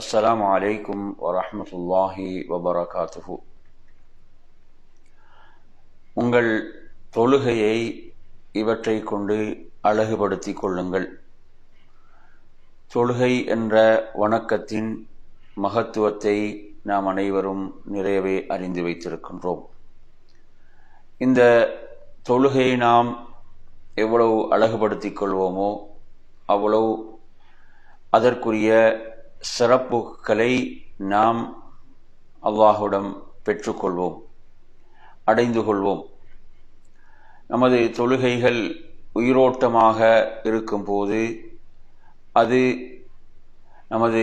அஸ்ஸலாமு அலைக்கும் வரஹ்மத்துல்லாஹி வபரகாத்துஹு. உங்கள் தொழுகையை இவற்றை கொண்டு அழகுபடுத்திக் கொள்ளுங்கள். தொழுகை என்ற வணக்கத்தின் மகத்துவத்தை நாம் அனைவரும் நிறையவே அறிந்து வைத்திருக்கின்றோம். இந்த தொழுகையை நாம் எவ்வளவு அழகுபடுத்திக் கொள்வோமோ அவ்வளவு அதற்குரிய சிறப்புகளை நாம் அல்லாஹுடம் பெற்றுக்கொள்வோம் அடைந்து கொள்வோம். நமது தொழுகைகள் உயிரோட்டமாக இருக்கும்போது அது நமது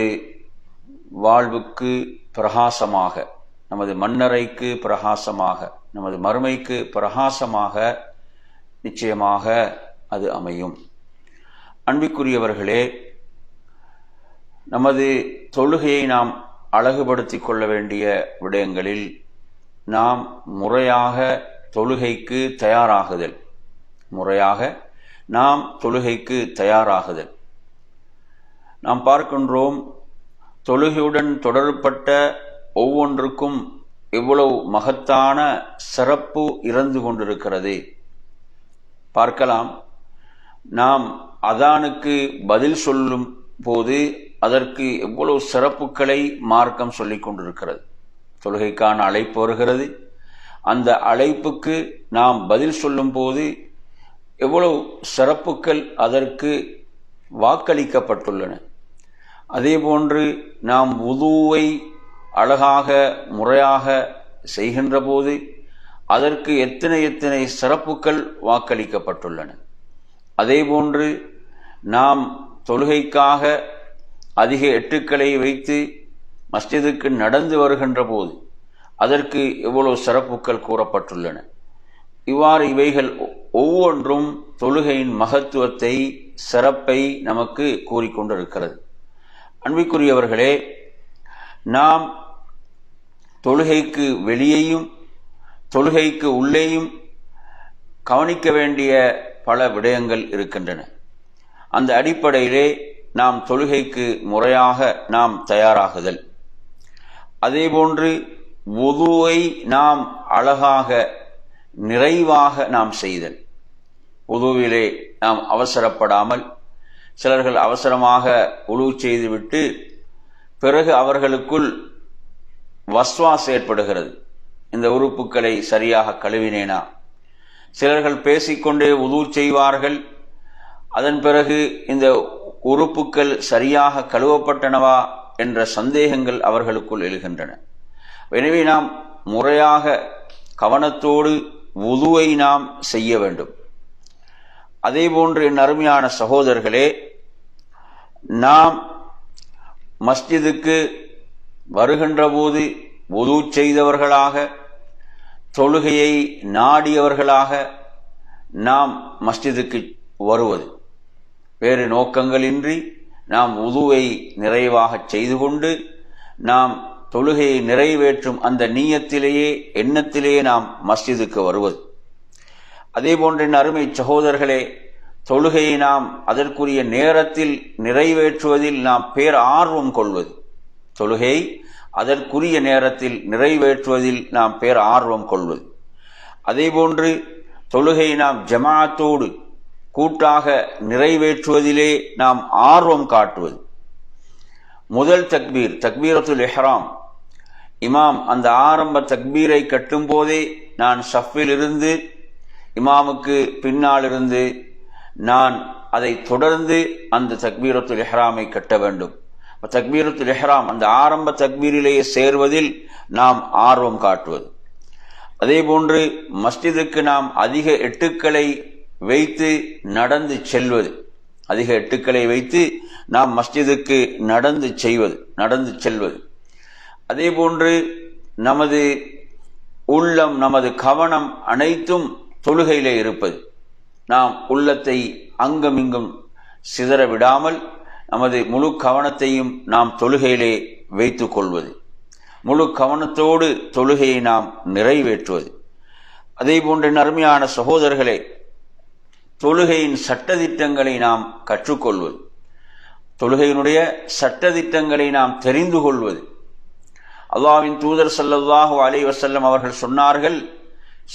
வாழ்வுக்கு பிரகாசமாக நமது மன்னரைக்கு பிரகாசமாக நமது மறுமைக்கு பிரகாசமாக நிச்சயமாக அது அமையும். அன்பிற்குரியவர்களே நமது தொழுகையை நாம் அழகுபடுத்தி கொள்ள வேண்டிய விடயங்களில் நாம் முறையாக தொழுகைக்கு தயாராகுதல். முறையாக நாம் தொழுகைக்கு தயாராகுதல். நாம் பார்க்கின்றோம் தொழுகையுடன் தொடர்பட்ட ஒவ்வொன்றுக்கும் எவ்வளவு மகத்தான சிறப்பு இறந்து கொண்டிருக்கிறது. பார்க்கலாம் நாம் அதானுக்கு பதில் சொல்லும் போது அதற்கு எவ்வளவு சிறப்புகளை மார்க்கம் சொல்லிக் கொண்டிருக்கிறது. தொழுகைக்கான அழைப்பு வருகிறது. அந்த அழைப்புக்கு நாம் பதில் சொல்லும் போது எவ்வளவு சிறப்புகள் அதற்கு வாக்களிக்கப்பட்டுள்ளன. அதே போன்று நாம் உதுவை அழகாக முறையாக செய்கின்ற போது அதற்கு எத்தனை எத்தனை சிறப்புகள் வாக்களிக்கப்பட்டுள்ளன. அதேபோன்று நாம் தொழுகைக்காக அதிக எட்டுக்களை வைத்து மஸ்ஜிதுக்கு நடந்து வருகின்ற போது அதற்கு எவ்வளவு சிறப்புகள் கூறப்பட்டுள்ளன. இவ்வாறு இவைகள் ஒவ்வொன்றும் தொழுகையின் மகத்துவத்தை சிறப்பை நமக்கு கூறிக்கொண்டிருக்கிறது அன்பிற்குரியவர்களே நாம் தொழுகைக்கு வெளியேயும் தொழுகைக்கு உள்ளேயும் கவனிக்க வேண்டிய பல விடயங்கள் இருக்கின்றன. அந்த அடிப்படையிலே நாம் தொழுகைக்கு முறையாக நாம் தயாராகுதல். அதேபோன்று உதுவை நாம் அழகாக நிறைவாக நாம் செய்தல். உதுவிலே நாம் அவசரப்படாமல் சிலர்கள் அவசரமாக உழு செய்துவிட்டு பிறகு அவர்களுக்குள் வஸ்வாஸ் ஏற்படுகிறது. இந்த உறுப்புகளை சரியாக கழுவினேனா? சிலர்கள் பேசிக்கொண்டே உது செய்வார்கள். அதன் பிறகு இந்த உறுப்புகள் சரியாக கழுவப்பட்டனவா என்ற சந்தேகங்கள் அவர்களுக்குள் எழுகின்றன. எனவே நாம் முறையாக கவனத்தோடு உதுவை நாம் செய்ய வேண்டும். அதே போன்று என் அருமையான சகோதரர்களே நாம் மஸ்ஜிதுக்கு வருகின்ற போது உது செய்தவர்களாக தொழுகையை நாடியவர்களாக நாம் மஸ்ஜிதுக்கு வருவது. வேறு நோக்கங்களின்றி நாம் உதுவை நிறைவாக செய்து கொண்டு நாம் தொழுகையை நிறைவேற்றும் அந்த நீயத்திலேயே எண்ணத்திலேயே நாம் மஸ்ஜிதுக்கு வருவது. அதே போன்ற அருமை சகோதரர்களே தொழுகையை நாம் அதற்குரிய நேரத்தில் நிறைவேற்றுவதில் நாம் பேர் ஆர்வம் கொள்வது. தொழுகை அதற்குரிய நேரத்தில் நிறைவேற்றுவதில் நாம் பேர் ஆர்வம் கொள்வது. அதேபோன்று தொழுகை நாம் ஜமாத்தோடு கூட்டாக நிறைவேற்றுவதிலே நாம் ஆர்வம் காட்டுவது. முதல் தக்பீர் தக்பீரத்துல் எஹ்ராம் இமாம் அந்த ஆரம்ப தக்பீரை கட்டும் போதே நான் ஷஃபில் இருந்து இமாமுக்கு பின்னால் இருந்து நான் அதை தொடர்ந்து அந்த தக்பீரத்துல் எஹ்ராமை கட்ட வேண்டும். தக்பீரத்துல் எஹ்ராம் அந்த ஆரம்ப தக்பீரிலேயே சேர்வதில் நாம் ஆர்வம் காட்டுவது. அதே போன்று மஸ்ஜிதுக்கு நாம் அதிக எட்டுக்களை வைத்து நடந்து செல்வது. அதிக எட்டுக்களை வைத்து நாம் மஸ்ஜிதுக்கு நடந்து செய்வது நடந்து செல்வது. அதே போன்று நமது உள்ளம் நமது கவனம் அனைத்தும் தொழுகையிலே இருப்பது. நாம் உள்ளத்தை அங்கமிங்கும் சிதற விடாமல் நமது முழு கவனத்தையும் நாம் தொழுகையிலே வைத்து கொள்வது. முழு கவனத்தோடு தொழுகையை நாம் நிறைவேற்றுவது. அதே போன்ற நர்மையான சகோதரர்களே தொழுகையின் சட்டதிட்டங்களை நாம் கற்றுக்கொள்வது தொழுகையினுடைய சட்டதிட்டங்களை நாம் தெரிந்து கொள்வது. அல்லாவின் தூதர் சல்லல்லாஹு அலை வசல்லம் அவர்கள் சொன்னார்கள்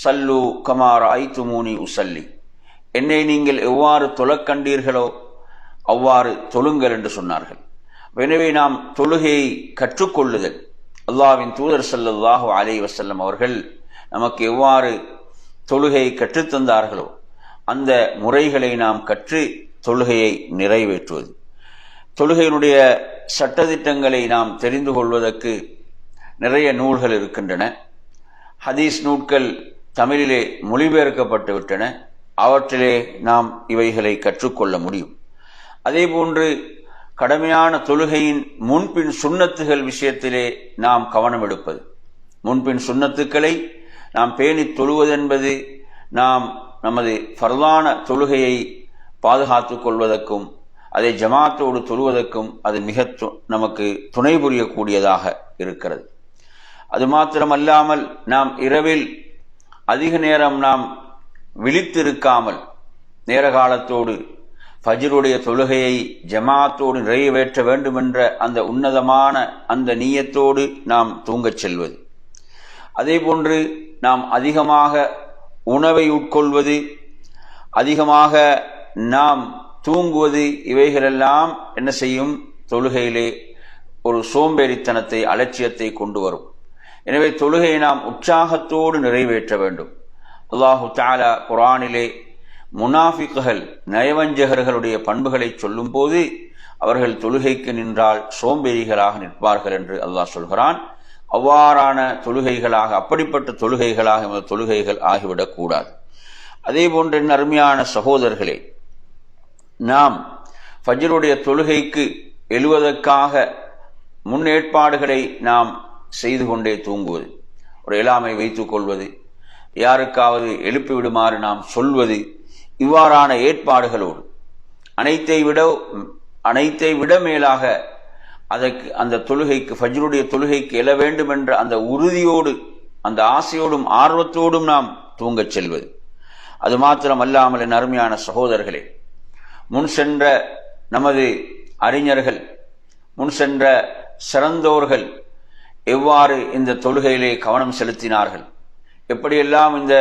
சல்லு கமார் ஐத்துமூனி உசல்லி என்னை நீங்கள் எவ்வாறு தொழக்கண்டீர்களோ அவ்வாறு தொழுங்கள் என்று சொன்னார்கள். எனவே நாம் தொழுகையை கற்றுக்கொள்ளுதல். அல்லாவின் தூதர் சல்லல்லாஹு அலை வசல்லம் அவர்கள் நமக்கு எவ்வாறு தொழுகையை கற்றுத்தந்தார்களோ அந்த முறைகளை நாம் கற்று தொழுகையை நிறைவேற்றுவது. தொழுகையினுடைய சட்டத்திட்டங்களை நாம் தெரிந்து கொள்வதற்கு நிறைய நூல்கள் இருக்கின்றன. ஹதீஸ் நூட்கள் தமிழிலே மொழிபெயர்க்கப்பட்டு விட்டன. அவற்றிலே நாம் இவைகளை கற்றுக்கொள்ள முடியும். அதே போன்று கடமையான தொழுகையின் முன்பின் சுண்ணத்துகள் விஷயத்திலே நாம் கவனம் எடுப்பது. முன்பின் சுண்ணத்துக்களை நாம் பேணி தொழுவதென்பது நாம் நமது ஃபர்தான தொழுகையை பாதுகாத்து கொள்வதற்கும் அதை ஜமாத்தோடு தொழுவதற்கும் அது மிக நமக்கு துணை புரியக்கூடியதாக இருக்கிறது. அது மாத்திரமல்லாமல் நாம் இரவில் அதிக நேரம் நாம் விழித்திருக்காமல் நேர காலத்தோடு ஃபஜ்ருடைய தொழுகையை ஜமாத்தோடு நிறைவேற்ற வேண்டுமென்ற அந்த உன்னதமான அந்த நீயத்தோடு நாம் தூங்கச் செல்வது. அதே போன்று நாம் அதிகமாக உணவை உட்கொள்வது அதிகமாக நாம் தூங்குவது இவைகளெல்லாம் என்ன செய்யும்? தொழுகையிலே ஒரு சோம்பேறித்தனத்தை அலட்சியத்தை கொண்டு வரும். எனவே தொழுகையை நாம் உற்சாகத்தோடு நிறைவேற்ற வேண்டும். அல்லாஹு தாலா குரானிலே முனாஃபிக்குகள் நயவஞ்சகர்களுடைய பண்புகளை சொல்லும்போது அவர்கள் தொழுகைக்கு நின்றால் சோம்பேறிகளாக நிற்பார்கள் என்று அல்லாஹ் சொல்கிறான். அவ்வாறான தொழுகைகளாக அப்படிப்பட்ட தொழுகைகளாக தொழுகைகள் ஆகிவிடக்கூடாது அதே போன்ற அருமையான சகோதரர்களே நாம் ஃபஜ்ருடைய தொழுகைக்கு எழுவதற்காக முன்னேற்பாடுகளை நாம் செய்து கொண்டே தூங்குவது ஒரு இயலாமை வைத்துக் கொள்வது யாருக்காவது எழுப்பி விடுமாறு நாம் சொல்வது இவ்வாறான ஏற்பாடுகளோடு அனைத்தை விட அனைத்தை விட மேலாக அதற்கு அந்த தொழுகைக்கு ஃபஜ்ருடைய தொழுகைக்கு எழ வேண்டும் என்ற அந்த உறுதியோடு அந்த ஆசையோடும் ஆர்வத்தோடும் நாம் தூங்கச் செல்வது. அது மாத்திரம் அல்லாமல் என் அருமையான சகோதரர்களே முன் சென்ற நமது அறிஞர்கள் முன் சென்ற சிறந்தோர்கள் எவ்வாறு இந்த தொழுகையிலே கவனம் செலுத்தினார்கள் எப்படியெல்லாம் இந்த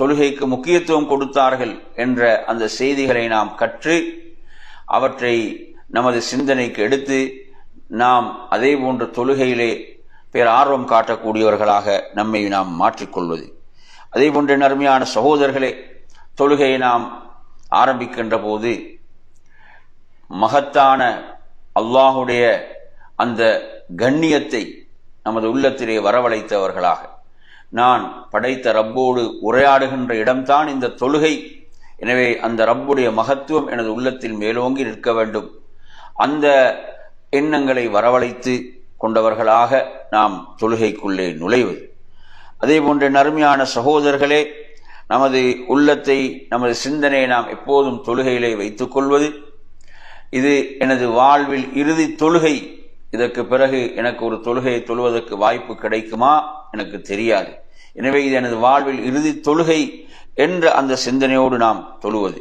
தொழுகைக்கு முக்கியத்துவம் கொடுத்தார்கள் என்ற அந்த செய்திகளை நாம் கற்று அவற்றை நமது சிந்தனைக்கு எடுத்து நாம் அதே போன்ற தொழுகையிலே பேர் ஆர்வம் காட்டக்கூடியவர்களாக நம்மை நாம் மாற்றிக்கொள்வது அதே போன்ற நன்மையான சகோதரர்களே தொழுகையை நாம் ஆரம்பிக்கின்ற போது மகத்தான அல்லாஹுடைய அந்த கண்ணியத்தை நமது உள்ளத்திலே வரவழைத்தவர்களாக நான் படைத்த ரப்போடு உரையாடுகின்ற இடம்தான் இந்த தொழுகை. எனவே அந்த ரப்புடைய மகத்துவம் எனது உள்ளத்தில் மேலோங்கி நிற்க வேண்டும். அந்த எண்ணங்களை வரவழைத்து கொண்டவர்களாக நாம் தொழுகைக்குள்ளே நுழைவது. அதே போன்ற நறுமையான சகோதரர்களே நமது உள்ளத்தை நமது சிந்தனையை நாம் எப்போதும் தொழுகையிலே வைத்துக் கொள்வது. இது எனது வாழ்வில் இறுதி தொழுகை. இதற்கு பிறகு எனக்கு ஒரு தொழுகையை தொழுவதற்கு வாய்ப்பு கிடைக்குமா? எனக்கு தெரியாது. எனவே இது எனது வாழ்வில் இறுதி தொழுகை என்ற அந்த சிந்தனையோடு நாம் தொழுவது.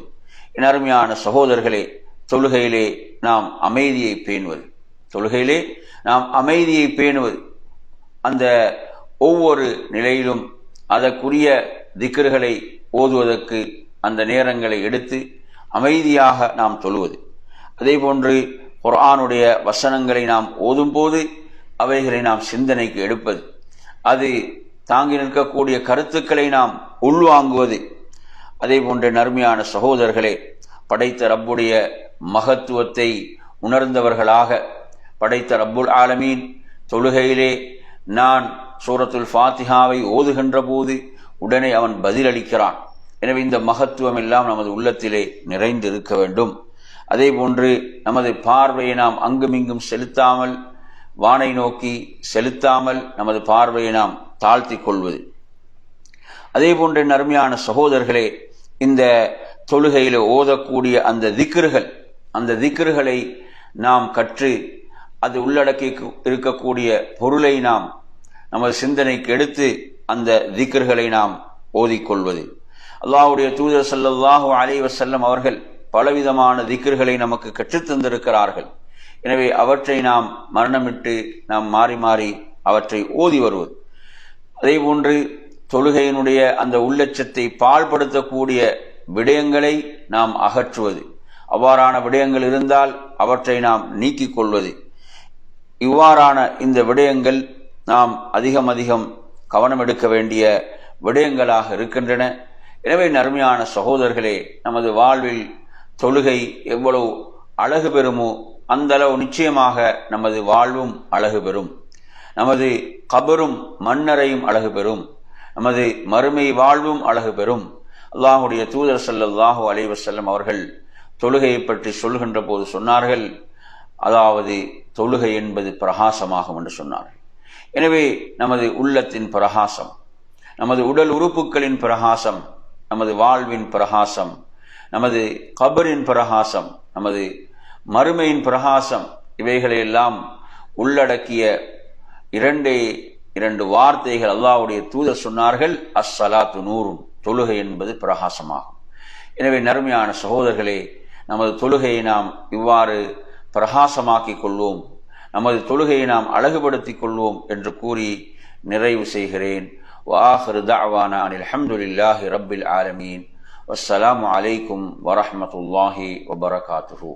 என் அருமையான சகோதரர்களே தொழுகையிலே நாம் அமைதியை பேணுவது. தொழுகையிலே நாம் அமைதியை பேணுவது அந்த ஒவ்வொரு நிலையிலும் அதற்குரிய திக்கர்களை ஓதுவதற்கு அந்த நேரங்களை எடுத்து அமைதியாக நாம் தொழுவது. அதே போன்று குர்ஆனுடைய வசனங்களை நாம் ஓதும்போது அவைகளை நாம் சிந்தனைக்கு எடுப்பது. அது தாங்கி நிற்கக்கூடிய கருத்துக்களை நாம் உள்வாங்குவது. அதே போன்ற நர்மையான சகோதரர்களே படைத்த ரப்புடைய மகத்துவத்தை உணர்ந்தவர்களாக படைத்த ரப்புல் ஆலமீன் தொழுகையிலே நான் சூரத்துல் ஃபாத்திஹாவை ஓதுகின்ற போது உடனே அவன் பதிலளிக்கிறான். எனவே இந்த மகத்துவம் எல்லாம் நமது உள்ளத்திலே நிறைந்து இருக்க வேண்டும். அதே போன்று நமது பார்வையை நாம் அங்குமிங்கும் செலுத்தாமல் வானை நோக்கி செலுத்தாமல் நமது பார்வையை நாம் தாழ்த்தி கொள்வது. அதே போன்ற நறுமையான சகோதரர்களே இந்த தொழுகையில் ஓதக்கூடிய அந்த திக்ருகள் அந்த திக்ருகளை நாம் கற்று அது உள்ளடக்கி இருக்கக்கூடிய பொருளை நாம் நமது சிந்தனைக்கு எடுத்து அந்த திக்ருகளை நாம் ஓதிக்கொள்வது. அல்லாஹுடைய தூதர் சல்லாஹு அலி அவர்கள் பலவிதமான திக்ருகளை நமக்கு கற்றுத்தந்திருக்கிறார்கள் எனவே அவற்றை நாம் மரணமிட்டு நாம் மாறி மாறி அவற்றை ஓதி வருவது. அதே போன்று தொழுகையினுடைய அந்த உள்ளட்சத்தை பாழ்படுத்தக்கூடிய விடயங்களை நாம் அகற்றுவது. அவ்வாறான விடயங்கள் இருந்தால் அவற்றை நாம் நீக்கிக் கொள்வது. இவ்வாறான இந்த விடயங்கள் நாம் அதிகம் அதிகம் கவனம் எடுக்க வேண்டிய விடயங்களாக இருக்கின்றன. எனவே நருமையான சகோதரர்களே நமது வாழ்வில் தொழுகை எவ்வளவு அழகு பெறுமோ அந்த அளவு நிச்சயமாக நமது வாழ்வும் அழகு பெறும். நமது கபரும் மன்னரையும் அழகு பெறும். நமது மறுமை வாழ்வும் அழகு பெறும். அல்லாஹுடைய தூதர் சல்லாஹூ அலைவசல்லம் அவர்கள் தொழுகையை பற்றி சொல்கின்ற போது சொன்னார்கள் அதாவது தொழுகை என்பது பிரகாசமாகும் என்று சொன்னார்கள் எனவே நமது உள்ளத்தின் பிரகாசம் நமது உடல் உறுப்புகளின் பிரகாசம் நமது வாழ்வின் பிரகாசம் நமது கபரின் பிரகாசம் நமது மறுமையின் பிரகாசம் இவைகளையெல்லாம் உள்ளடக்கிய இரண்டே இரண்டு வார்த்தைகள் அல்லாவுடைய தூதர் சொன்னார்கள் அஸ்ஸலாத்து நூறும் தொழுகை என்பது பிரகாசமாகும். எனவே நறுமையான சகோதரர்களே நமது தொழுகையை நாம் இவ்வாறு பிரகாசமாக்கிக் கொள்வோம் நமது தொழுகையை நாம் அழகுபடுத்தி கொள்வோம் என்று கூறி நிறைவு செய்கிறேன். வாஹரு தாவானா அனில் அஹமதுல்லாஹி ரப்பில் ஆலமீன் வஸ்ஸலாமு அலைக்கும் வரஹமத்துல்லாஹி வபரகாத்துஹூ